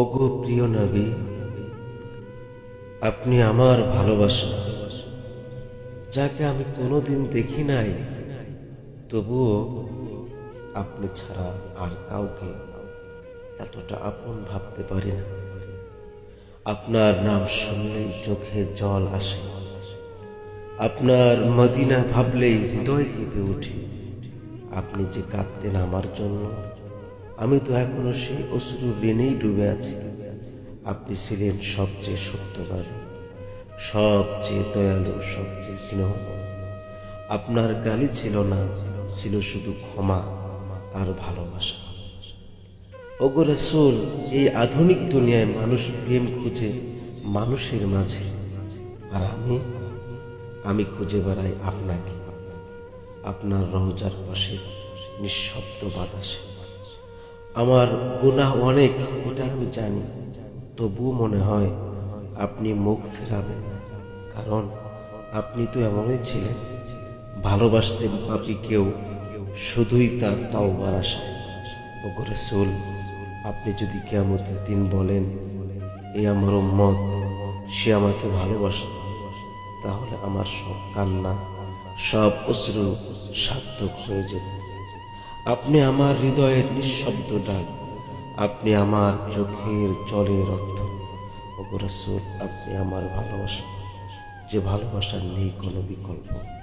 ওগো প্রিয় নবী, আপনি আমার ভালোবাসা, যাকে আমি কোনোদিন দেখি নাই, তবুও আপনি ছাড়া আর কাউকে এতটা আপন ভাবতে পারি না। আপনার নাম শুনলেই চোখে জল আসে। আপনার মদিনা ভাবলেই হৃদয় কেঁপে ওঠে। আপনি যে কাঁদতেন আমার জন্য আমি তো এখনও সেই অশ্রু ঋণেই ডুবে আছি। আপনি ছিলেন সবচেয়ে সত্যবাদী সবচেয়ে দয়ালু, সবচেয়ে স্নেহ। আপনার গালি ছিল না, ছিল শুধু ক্ষমা আর ভালোবাসা। ওগো রসুল, এই আধুনিক দুনিয়ায় মানুষ প্রেম খুঁজে মানুষের মাঝে। আর আমি আমি খুঁজে বেড়াই আপনাকে। আপনার রওজার পাশে নিঃশব্দ বাতাসে। আমার গুনাহ অনেক, ওটা আমি জানি। তবুও মনে হয় আপনি মুখ ফেরাবেন, কারণ আপনি তো এমনই ছিলেন। ভালোবাসতেন পাপি কেউ শুধুই তার তাও আশায় ওগো রসুল, আপনি যদি কেমতের দিন বলেন এই আমার মত সে আমাকে ভালোবাসত, তাহলে আমার সব কান্না, সব অশ্রু সার্থক হয়ে যেত। আপনি আমার হৃদয়ের নিঃশব্দ ডাক, আপনি আমার চোখের জলের অর্থ ওগো আপনি আমার ভালোবাসা। যে ভালোবাসার নেই কোনো বিকল্প।